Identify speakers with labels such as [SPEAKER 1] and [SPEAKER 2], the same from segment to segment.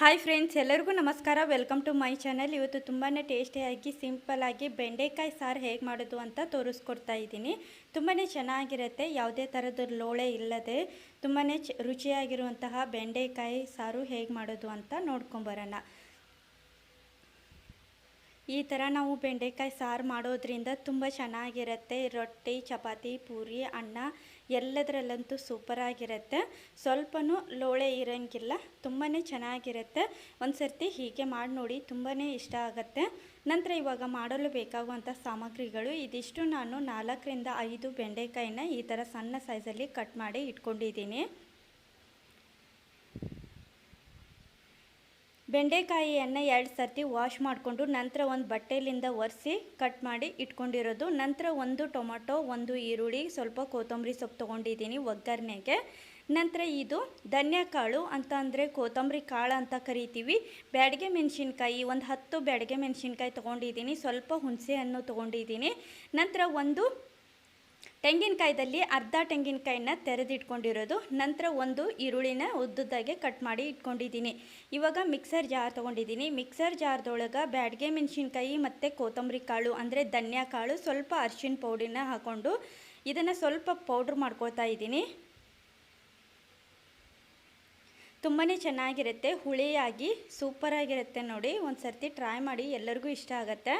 [SPEAKER 1] Hi friends, ಎಲ್ಲರಿಗೂ ನಮಸ್ಕಾರ. Welcome to my channel. ಇವತ್ತು ತುಂಬಾ ಟೇಸ್ಟಿಯಾಗಿ, ಸಿಂಪಲ್ಲಾಗಿ ಬೆಂಡೆಕಾಯಿ ಸಾರು ಹೇಗೆ ಮಾಡೋದು ಅಂತ ತೋರಿಸ್ಕೊಡ್ತಾ ಇದ್ದೀನಿ. ತುಂಬಾ ಚೆನ್ನಾಗಿರುತ್ತೆ. ಯಾವುದೇ ಥರದ ಲೋಳೆ ಇಲ್ಲದೆ ತುಂಬಾ ರುಚಿಯಾಗಿರುವಂತಹ ಬೆಂಡೆಕಾಯಿ ಸಾರು ಹೇಗೆ ಮಾಡೋದು ಅಂತ ನೋಡ್ಕೊಂಬರೋಣ ಈ ಥರ ನಾವು ಬೆಂಡೆಕಾಯಿ ಸಾರು ಮಾಡೋದ್ರಿಂದ ತುಂಬ ಚೆನ್ನಾಗಿರುತ್ತೆ. ರೊಟ್ಟಿ, ಚಪಾತಿ, ಪೂರಿ, ಅನ್ನ ಎಲ್ಲದರಲ್ಲಂತೂ ಸೂಪರಾಗಿರುತ್ತೆ. ಸ್ವಲ್ಪನೂ ಲೋಳೆ ಇರೋಂಗಿಲ್ಲ ತುಂಬಾ ಚೆನ್ನಾಗಿರುತ್ತೆ. ಒಂದು ಸರ್ತಿ ಹೀಗೆ ಮಾಡಿ ನೋಡಿ ತುಂಬಾ ಇಷ್ಟ ಆಗುತ್ತೆ. ನಂತರ ಇವಾಗ ಮಾಡಲು ಬೇಕಾಗುವಂಥ ಸಾಮಗ್ರಿಗಳು, ಇದಿಷ್ಟು ನಾನು ನಾಲ್ಕರಿಂದ ಐದು ಬೆಂಡೆಕಾಯಿನ ಈ ಥರ ಸಣ್ಣ ಸೈಜಲ್ಲಿ ಕಟ್ ಮಾಡಿ ಇಟ್ಕೊಂಡಿದ್ದೀನಿ. ಬೆಂಡೆಕಾಯಿಯನ್ನು ಎರಡು ಸರ್ತಿ ವಾಶ್ ಮಾಡಿಕೊಂಡು ನಂತರ ಒಂದು ಬಟ್ಟೆಲಿಂದ ಒರೆಸಿ ಕಟ್ ಮಾಡಿ ಇಟ್ಕೊಂಡಿರೋದು. ನಂತರ ಒಂದು ಟೊಮೊಟೊ, ಒಂದು ಈರುಳ್ಳಿ, ಸ್ವಲ್ಪ ಕೊತ್ತಂಬರಿ ಸೊಪ್ಪು ತೊಗೊಂಡಿದ್ದೀನಿ ಒಗ್ಗರಣೆಗೆ. ನಂತರ ಇದು ಧನ್ಯಕಾಳು ಅಂತ ಅಂದರೆ ಕೊತ್ತಂಬರಿ ಕಾಳು ಅಂತ ಕರಿತೀವಿ. ಬ್ಯಾಡಿಗೆ ಮೆಣಸಿನ್ಕಾಯಿ, ಒಂದು ಹತ್ತು ಬ್ಯಾಡಿಗೆ ಮೆಣಸಿನ್ಕಾಯಿ ತೊಗೊಂಡಿದ್ದೀನಿ. ಸ್ವಲ್ಪ ಹುಣಸೆ ಹಣ್ಣು ತೊಗೊಂಡಿದ್ದೀನಿ. ನಂತರ ಒಂದು ತೆಂಗಿನಕಾಯ್ದಲ್ಲಿ ಅರ್ಧ ತೆಂಗಿನಕಾಯಿನ ತೆರೆದಿಟ್ಕೊಂಡಿರೋದು, ನಂತರ ಒಂದು ಈರುಳ್ಳಿನ ಉದ್ದುದ್ದಾಗೆ ಕಟ್ ಮಾಡಿ ಇಟ್ಕೊಂಡಿದ್ದೀನಿ. ಇವಾಗ ಮಿಕ್ಸರ್ ಜಾರ್ ತೊಗೊಂಡಿದ್ದೀನಿ. ಮಿಕ್ಸರ್ ಜಾರ್ದೊಳಗೆ ಬ್ಯಾಡ್ಗೆ ಮೆಣಸಿನ್ಕಾಯಿ ಮತ್ತು ಕೊತ್ತಂಬರಿ ಕಾಳು, ಅಂದರೆ ಧನ್ಯ ಕಾಳು ಸ್ವಲ್ಪ ಅರ್ಶಿನ ಪೌಡಿನ ಹಾಕ್ಕೊಂಡು ಇದನ್ನು ಸ್ವಲ್ಪ ಪೌಡ್ರ್ ಮಾಡ್ಕೊಳ್ತಾ ಇದ್ದೀನಿ. ತುಂಬಾ ಚೆನ್ನಾಗಿರುತ್ತೆ, ಹುಳಿಯಾಗಿ ಸೂಪರಾಗಿರುತ್ತೆ ನೋಡಿ. ಒಂದು ಸರ್ತಿ ಟ್ರೈ ಮಾಡಿ ಎಲ್ಲರಿಗೂ ಇಷ್ಟ ಆಗುತ್ತೆ.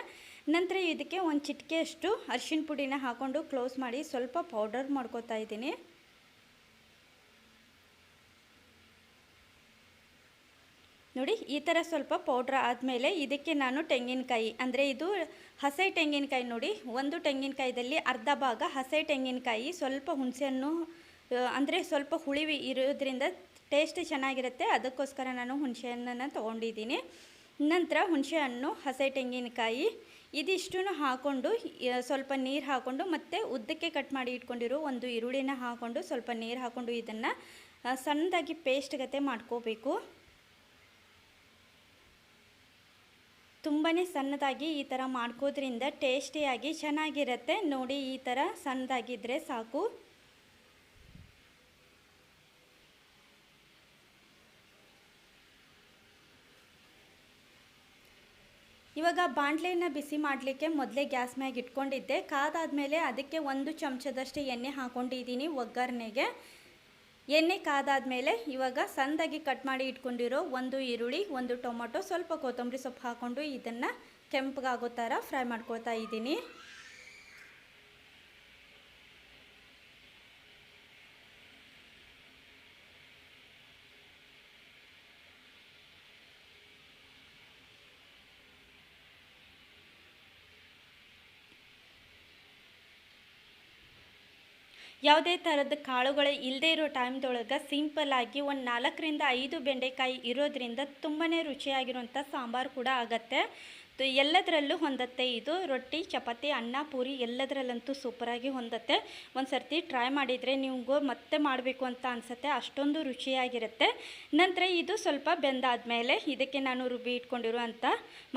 [SPEAKER 1] ನಂತರ ಇದಕ್ಕೆ ಒಂದು ಚಿಟಿಕೆಯಷ್ಟು ಅರ್ಶಿನ ಪುಡಿನ ಹಾಕ್ಕೊಂಡು ಕ್ಲೋಸ್ ಮಾಡಿ ಸ್ವಲ್ಪ ಪೌಡರ್ ಮಾಡ್ಕೋತಾ ಇದ್ದೀನಿ. ನೋಡಿ, ಈ ಥರ ಸ್ವಲ್ಪ ಪೌಡ್ರ್ ಆದಮೇಲೆ ಇದಕ್ಕೆ ನಾನು ತೆಂಗಿನಕಾಯಿ, ಅಂದರೆ ಇದು ಹಸೆ ತೆಂಗಿನಕಾಯಿ ನೋಡಿ. ಒಂದು ತೆಂಗಿನಕಾಯಿದಲ್ಲಿ ಅರ್ಧ ಭಾಗ ಹಸೆ ತೆಂಗಿನಕಾಯಿ, ಸ್ವಲ್ಪ ಹುಣಸೆಹಣ್ಣು ಅಂದರೆ ಸ್ವಲ್ಪ ಹುಳಿ ಇರೋದ್ರಿಂದ ಟೇಸ್ಟ್ ಚೆನ್ನಾಗಿರುತ್ತೆ. ಅದಕ್ಕೋಸ್ಕರ ನಾನು ಹುಣಸೆ ಹಣ್ಣನ್ನು ತೊಗೊಂಡಿದ್ದೀನಿ. ನಂತರ ಹುಣಸೆ ಹಣ್ಣು ಹಸೆ ತೆಂಗಿನಕಾಯಿ ಇದಿಷ್ಟು ಹಾಕ್ಕೊಂಡು ಸ್ವಲ್ಪ ನೀರು ಹಾಕ್ಕೊಂಡು ಮತ್ತು ಉದ್ದಕ್ಕೆ ಕಟ್ ಮಾಡಿ ಇಟ್ಕೊಂಡಿರೋ ಒಂದು ಈರುಳ್ಳಿನ ಹಾಕ್ಕೊಂಡು ಸ್ವಲ್ಪ ನೀರು ಹಾಕ್ಕೊಂಡು ಇದನ್ನು ಸಣ್ಣದಾಗಿ ಪೇಸ್ಟ್ ಗತೆ ಮಾಡ್ಕೋಬೇಕು. ತುಂಬಾ ಸಣ್ಣದಾಗಿ ಈ ಥರ ಮಾಡ್ಕೋದ್ರಿಂದ ಟೇಸ್ಟಿಯಾಗಿ ಚೆನ್ನಾಗಿರುತ್ತೆ. ನೋಡಿ ಈ ಥರ ಸಣ್ಣದಾಗಿದ್ದರೆ ಸಾಕು. ಇವಾಗ ಬಾಣಲೆನ ಬಿಸಿ ಮಾಡಲಿಕ್ಕೆ ಮೊದಲೇ ಗ್ಯಾಸ್ ಮ್ಯಾಗ ಇಟ್ಕೊಂಡಿದ್ದೆ. ಕಾದಾದಮೇಲೆ ಅದಕ್ಕೆ ಒಂದು ಚಮಚದಷ್ಟು ಎಣ್ಣೆ ಹಾಕ್ಕೊಂಡಿದ್ದೀನಿ ಒಗ್ಗರಣೆಗೆ. ಎಣ್ಣೆ ಕಾದಾದಮೇಲೆ ಇವಾಗ ಸಣ್ಣದಾಗಿ ಕಟ್ ಮಾಡಿ ಇಟ್ಕೊಂಡಿರೋ ಒಂದು ಈರುಳ್ಳಿ, ಒಂದು ಟೊಮೊಟೊ, ಸ್ವಲ್ಪ ಕೊತ್ತಂಬರಿ ಸೊಪ್ಪು ಹಾಕ್ಕೊಂಡು ಇದನ್ನು ಕೆಂಪಗಾಗೋ ಥರ ಫ್ರೈ ಮಾಡ್ಕೊಳ್ತಾ ಇದ್ದೀನಿ. ಯಾವುದೇ ಥರದ ಕಾಳುಗಳು ಇಲ್ಲದೇ ಇರೋ ಟೈಮ್ದೊಳಗೆ ಸಿಂಪಲ್ಲಾಗಿ ಒಂದು ನಾಲ್ಕರಿಂದ ಐದು ಬೆಂಡೆಕಾಯಿ ಇರೋದ್ರಿಂದ ತುಂಬಾ ರುಚಿಯಾಗಿರುವಂಥ ಸಾಂಬಾರು ಕೂಡ ಆಗತ್ತೆ. ಎಲ್ಲದರಲ್ಲೂ ಹೊಂದತ್ತೆ ಇದು. ರೊಟ್ಟಿ, ಚಪಾತಿ, ಅನ್ನ, ಪೂರಿ ಎಲ್ಲದರಲ್ಲಂತೂ ಸೂಪರಾಗಿ ಹೊಂದತ್ತೆ. ಒಂದು ಸರ್ತಿ ಟ್ರೈ ಮಾಡಿದರೆ ನಿಮಗೂ ಮತ್ತೆ ಮಾಡಬೇಕು ಅಂತ ಅನಿಸುತ್ತೆ. ಅಷ್ಟೊಂದು ರುಚಿಯಾಗಿರುತ್ತೆ. ನಂತರ ಇದು ಸ್ವಲ್ಪ ಬೆಂದಾದಮೇಲೆ ಇದಕ್ಕೆ ನಾನು ರುಬ್ಬಿ ಇಟ್ಕೊಂಡಿರುವಂಥ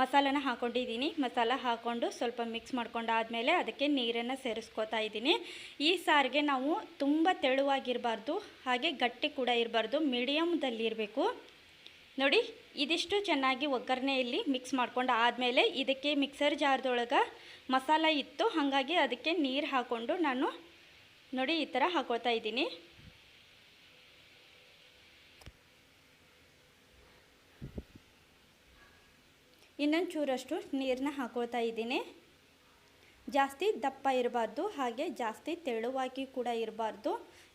[SPEAKER 1] ಮಸಾಲನ ಹಾಕ್ಕೊಂಡಿದ್ದೀನಿ ಮಸಾಲ ಹಾಕ್ಕೊಂಡು ಸ್ವಲ್ಪ ಮಿಕ್ಸ್ ಮಾಡ್ಕೊಂಡಾದಮೇಲೆ ಅದಕ್ಕೆ ನೀರನ್ನು ಸೇರಿಸ್ಕೋತಾ ಇದ್ದೀನಿ. ಈ ಸಾರಿಗೆ ನಾವು ತುಂಬ ತೆಳುವಾಗಿರಬಾರ್ದು, ಹಾಗೆ ಗಟ್ಟಿ ಕೂಡ ಇರಬಾರ್ದು ಮೀಡಿಯಮ್ದಲ್ಲಿ ಇರಬೇಕು ನೋಡಿ, ಇದಿಷ್ಟು ಚೆನ್ನಾಗಿ ಒಗ್ಗರಣೆಯಲ್ಲಿ ಮಿಕ್ಸ್ ಮಾಡ್ಕೊಂಡು ಆದಮೇಲೆ ಇದಕ್ಕೆ ಮಿಕ್ಸರ್ ಜಾರ್ದೊಳಗೆ ಮಸಾಲ ಇತ್ತು, ಹಾಗಾಗಿ ಅದಕ್ಕೆ ನೀರು ಹಾಕ್ಕೊಂಡು ನಾನು ನೋಡಿ ಈ ಥರ ಹಾಕೊಳ್ತಾ ಇದ್ದೀನಿ. ಇನ್ನೊಂದು ಚೂರಷ್ಟು ನೀರನ್ನ ಹಾಕೊಳ್ತಾ ಇದ್ದೀನಿ. ಜಾಸ್ತಿ ದಪ್ಪ ಇರಬಾರ್ದು, ಹಾಗೆ ಜಾಸ್ತಿ ತೆಳುವಾಗಿ ಕೂಡ ಇರಬಾರ್ದು.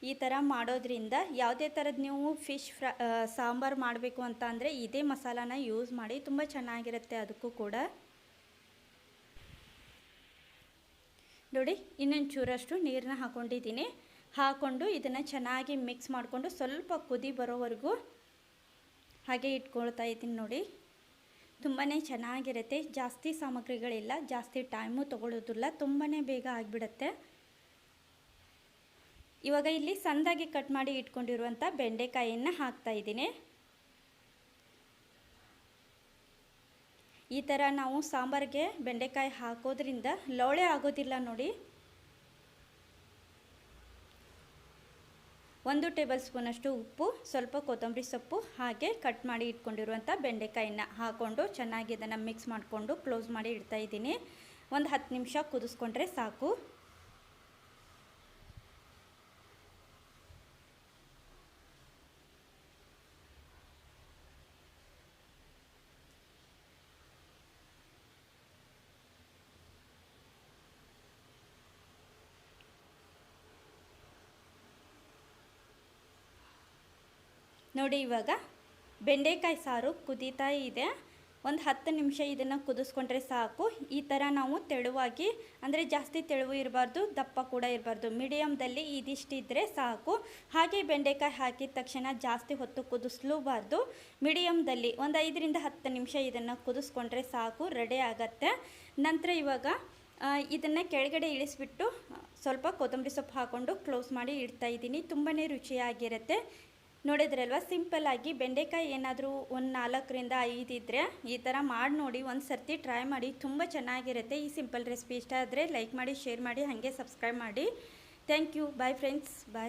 [SPEAKER 1] ಈ ಥರ ಮಾಡೋದ್ರಿಂದ ಯಾವುದೇ ಥರದ್ದು ನೀವು ಫಿಶ್ ಫ್ರ ಸಾಂಬಾರು ಮಾಡಬೇಕು ಅಂತ ಅಂದರೆ ಇದೇ ಮಸಾಲಾನ ಯೂಸ್ ಮಾಡಿ ತುಂಬ ಚೆನ್ನಾಗಿರುತ್ತೆ ಅದಕ್ಕೂ ಕೂಡ. ನೋಡಿ ಇನ್ನೊಂದು ಚೂರಷ್ಟು ನೀರನ್ನ ಹಾಕ್ಕೊಂಡಿದ್ದೀನಿ ಹಾಕ್ಕೊಂಡು ಇದನ್ನು ಚೆನ್ನಾಗಿ ಮಿಕ್ಸ್ ಮಾಡಿಕೊಂಡು ಸ್ವಲ್ಪ ಕುದಿ ಬರೋವರೆಗೂ ಹಾಗೆ ಇಟ್ಕೊಳ್ತಾ ಇದ್ದೀನಿ ನೋಡಿ. ತುಂಬಾ ಚೆನ್ನಾಗಿರುತ್ತೆ. ಜಾಸ್ತಿ ಸಾಮಗ್ರಿಗಳಿಲ್ಲ, ಜಾಸ್ತಿ ಟೈಮು ತೊಗೊಳ್ಳೋದಿಲ್ಲ ತುಂಬಾ ಬೇಗ ಆಗಿಬಿಡುತ್ತೆ. ಇವಾಗ ಇಲ್ಲಿ ಸಂದಾಗಿ ಕಟ್ ಮಾಡಿ ಇಟ್ಕೊಂಡಿರುವಂಥ ಬೆಂಡೆಕಾಯಿಯನ್ನು ಹಾಕ್ತಾ ಇದ್ದೀನಿ. ಈ ಥರ ನಾವು ಸಾಂಬಾರಿಗೆ ಬೆಂಡೆಕಾಯಿ ಹಾಕೋದ್ರಿಂದ ಲೋಳೆ ಆಗೋದಿಲ್ಲ ನೋಡಿ. ಒಂದು ಟೇಬಲ್ ಸ್ಪೂನಷ್ಟು ಉಪ್ಪು, ಸ್ವಲ್ಪ ಕೊತ್ತಂಬರಿ ಸೊಪ್ಪು, ಹಾಗೆ ಕಟ್ ಮಾಡಿ ಇಟ್ಕೊಂಡಿರುವಂಥ ಬೆಂಡೆಕಾಯಿನ ಹಾಕ್ಕೊಂಡು ಚೆನ್ನಾಗಿ ಇದನ್ನು ಮಿಕ್ಸ್ ಮಾಡಿಕೊಂಡು ಕ್ಲೋಸ್ ಮಾಡಿ ಇಡ್ತಾ ಇದ್ದೀನಿ. ಒಂದು ಹತ್ತು ನಿಮಿಷ ಕುದಿಸ್ಕೊಂಡ್ರೆ ಸಾಕು. ನೋಡಿ ಇವಾಗ ಬೆಂಡೆಕಾಯಿ ಸಾರು ಕುದೀತಾ ಇದೆ. ಒಂದು ಹತ್ತು ನಿಮಿಷ ಇದನ್ನು ಕುದಿಸ್ಕೊಂಡ್ರೆ ಸಾಕು. ಈ ಥರ ನಾವು ತೆಳುವಾಗಿ, ಅಂದರೆ ಜಾಸ್ತಿ ತೆಳುವು ಇರಬಾರ್ದು, ದಪ್ಪ ಕೂಡ ಇರಬಾರ್ದು. ಮೀಡಿಯಮ್ದಲ್ಲಿ ಇದಿಷ್ಟಿದ್ರೆ ಸಾಕು. ಹಾಗೆ ಬೆಂಡೆಕಾಯಿ ಹಾಕಿದ ತಕ್ಷಣ ಜಾಸ್ತಿ ಹೊತ್ತು ಕುದಿಸ್ಲೂಬಾರ್ದು. ಮೀಡಿಯಮ್ದಲ್ಲಿ ಒಂದು ಐದರಿಂದ ಹತ್ತು ನಿಮಿಷ ಇದನ್ನು ಕುದಿಸ್ಕೊಂಡ್ರೆ ಸಾಕು, ರೆಡಿ ಆಗತ್ತೆ. ನಂತರ ಇವಾಗ ಇದನ್ನು ಕೆಳಗಡೆ ಇಳಿಸ್ಬಿಟ್ಟು, ಸ್ವಲ್ಪ ಕೊತ್ತಂಬರಿ ಸೊಪ್ಪು ಹಾಕ್ಕೊಂಡು ಕ್ಲೋಸ್ ಮಾಡಿ ಇಡ್ತಾ ಇದ್ದೀನಿ. ತುಂಬಾ ರುಚಿಯಾಗಿರುತ್ತೆ. ನೋಡಿದ್ರಲ್ವ? ಸಿಂಪಲ್ ಆಗಿ ಬೆಂಡೆಕಾಯಿ ಏನಾದರೂ ಒಂದು ನಾಲ್ಕರಿಂದ ಐದು ಇದ್ದರೆ ಈ ಥರ ಮಾಡಿ ನೋಡಿ, ಒಂದು ಸರ್ತಿ ಟ್ರೈ ಮಾಡಿ, ತುಂಬ ಚೆನ್ನಾಗಿರುತ್ತೆ ಈ ಸಿಂಪಲ್ ರೆಸಿಪಿ. ಇಷ್ಟ ಆದರೆ ಲೈಕ್ ಮಾಡಿ, ಶೇರ್ ಮಾಡಿ, ಹಾಗೆ ಸಬ್ಸ್ಕ್ರೈಬ್ ಮಾಡಿ. Thank you. Bye friends. Bye